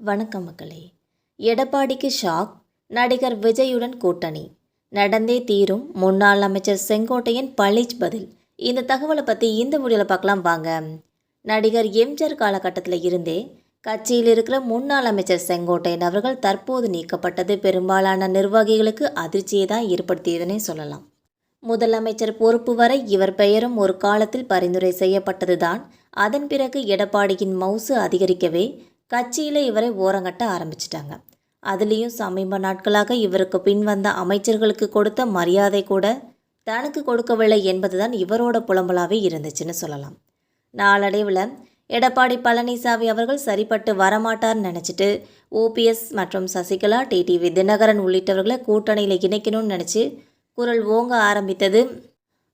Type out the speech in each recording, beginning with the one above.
வணக்கம் மக்களே. எடப்பாடிக்கு ஷாக் நடிகர் விஜயுடன் கூட்டணி. நடந்தே தீரும் முன்னாள் அமைச்சர் செங்கோட்டையன் பளிச் பதில். இந்த தகவலை பற்றி இந்த வீடியோவில் பார்க்கலாம் வாங்க. நடிகர் எம்ஜிஆர் காலகட்டத்தில் இருந்தே கட்சியில் இருக்கிற முன்னாள் அமைச்சர் செங்கோட்டையன் அவர்கள் தற்போது நீக்கப்பட்டது பெரும்பாலான நிர்வாகிகளுக்கு அதிர்ச்சியை தான் ஏற்படுத்தியதுன்னே சொல்லலாம். முதலமைச்சர் பொறுப்பு வரை இவர் பெயரும் ஒரு காலத்தில் பரிந்துரை செய்யப்பட்டதுதான். அதன் பிறகு எடப்பாடியின் மவுசு அதிகரிக்கவே கட்சியில் இவரை ஓரங்கட்ட ஆரம்பிச்சிட்டாங்க. அதுலேயும் சமீப நாட்களாக இவருக்கு பின் வந்த அமைச்சர்களுக்கு கொடுத்த மரியாதை கூட தனக்கு கொடுக்கவில்லை என்பதுதான் இவரோட புலம்பலாகவே இருந்துச்சுன்னு சொல்லலாம். நாளடைவில் எடப்பாடி பழனிசாமி அவர்கள் சரிப்பட்டு வரமாட்டார்னு நினச்சிட்டு ஓபிஎஸ் மற்றும் சசிகலா டிடிவி தினகரன் உள்ளிட்டவர்களை கூட்டணியில் இணைக்கணும்னு நினச்சி குரல் ஓங்க ஆரம்பித்தது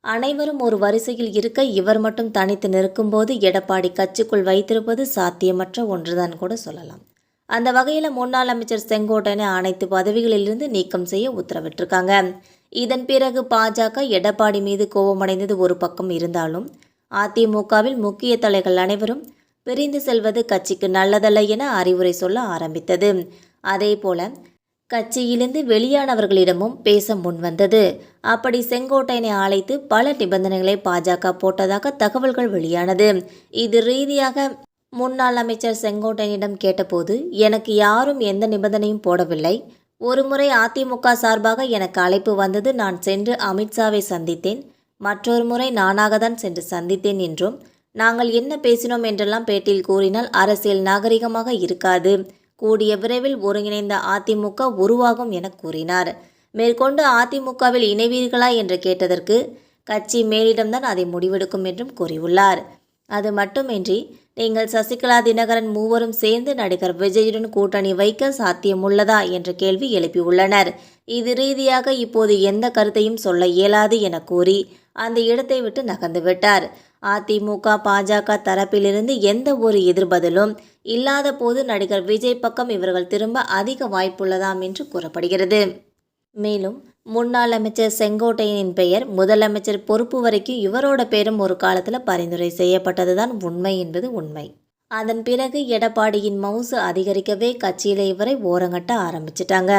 அனைவரும் ஒரு வரிசையில் இருக்க இவர் மட்டும் தனித்து நிற்கும்போது எடப்பாடி கட்சிக்குள் வைத்திருப்பது சாத்தியமற்ற ஒன்றுதான் கூட சொல்லலாம். அந்த வகையில் முன்னாள் அமைச்சர் செங்கோட்டையனை அனைத்து பதவிகளிலிருந்து நீக்கம் செய்ய உத்தரவிட்டிருக்காங்க. இதன் பிறகு பாஜக எடப்பாடி மீது கோபமடைந்தது ஒரு பக்கம் இருந்தாலும் அதிமுகவில் முக்கிய தலைகள் அனைவரும் பிரிந்து செல்வது கட்சிக்கு நல்லதல்ல என அறிவுரை சொல்ல ஆரம்பித்தது. அதேபோல கட்சியிலிருந்து வெளியானவர்களிடமும் பேச முன்வந்தது. அப்படி செங்கோட்டையனை அழைத்து பல நிபந்தனைகளை பாஜக போட்டதாக தகவல்கள் வெளியானது. இது ரீதியாக முன்னாள் அமைச்சர் செங்கோட்டையனிடம் கேட்டபோது எனக்கு யாரும் எந்த நிபந்தனையும் போடவில்லை. ஒருமுறை அதிமுக சார்பாக எனக்கு அழைப்பு வந்தது. நான் சென்று அமித்ஷாவை சந்தித்தேன். மற்றொரு முறை நானாக தான் சென்று சந்தித்தேன் என்றும் நாங்கள் என்ன பேசினோம் என்றெல்லாம் பேட்டியில் கூறினால் அரசியல் நாகரிகமாக இருக்காது. கூடிய விரைவில் ஒருங்கிணைந்த அதிமுக உருவாகும் என கூறினார். மேற்கொண்டு அதிமுகவில் இணைவீர்களா என்று கேட்டதற்கு கட்சி மேலிடம்தான் அதை முடிவெடுக்கும் என்றும் கூறியுள்ளார். அது மட்டுமின்றி நீங்கள் சசிகலா தினகரன் மூவரும் சேர்ந்து நடிகர் விஜயுடன் கூட்டணி வைக்க சாத்தியமுள்ளதா என்ற கேள்வி எழுப்பியுள்ளனர். இது ரீதியாக இப்போது எந்த கருத்தையும் சொல்ல இயலாது என கூறி அந்த இடத்தை விட்டு நகர்ந்து விட்டார். அதிமுக பாஜக தரப்பிலிருந்து எந்த ஒரு எதிர்பதிலும் இல்லாத போது நடிகர் விஜய் பக்கம் இவர்கள் திரும்ப அதிக வாய்ப்புள்ளதாம் என்று கூறப்படுகிறது. மேலும் முன்னாள் அமைச்சர் செங்கோட்டையனின் பெயர் முதலமைச்சர் பொறுப்பு வரைக்கும் இவரோட பெயரும் ஒரு காலத்தில் பரிந்துரை செய்யப்பட்டதுதான் உண்மை என்பது உண்மை. அதன் பிறகு எடப்பாடியின் மவுசு அதிகரிக்கவே கட்சியில் இவரை ஓரங்கட்ட ஆரம்பிச்சிட்டாங்க.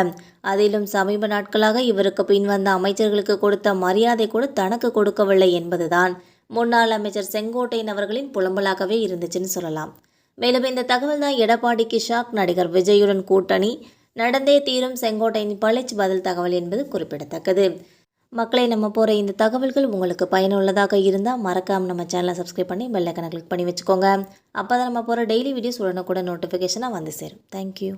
அதிலும் சமீப நாட்களாக இவருக்கு பின் வந்த அமைச்சர்களுக்கு கொடுத்த மரியாதை கூட தனக்கு கொடுக்கவில்லை என்பதுதான். முன்னாள் அமைச்சர் செங்கோட்டையன் அவர்களின் புலம்பலாகவே இருந்துச்சுன்னு சொல்லலாம். மேலும் இந்த தகவல் தான் எடப்பாடிக்கு ஷாக் நடிகர் விஜயுடன் கூட்டணி. நடந்தே தீரும் செங்கோட்டையின் பளிச் பதில் தகவல் என்பது குறிப்பிடத்தக்கது. மக்களை நம்ம போகிற இந்த தகவல்கள் உங்களுக்கு பயனுள்ளதாக இருந்தால் மறக்காமல் நம்ம சேனலை சப்ஸ்கிரைப் பண்ணி பெல்லைக்கனை கிளிக் பண்ணி வச்சுக்கோங்க. அப்போ தான் நம்ம போகிற டெய்லி வீடியோஸ் உடனுக்குடன் நோட்டிஃபிகேஷனாக வந்து சேரும். தேங்க்யூ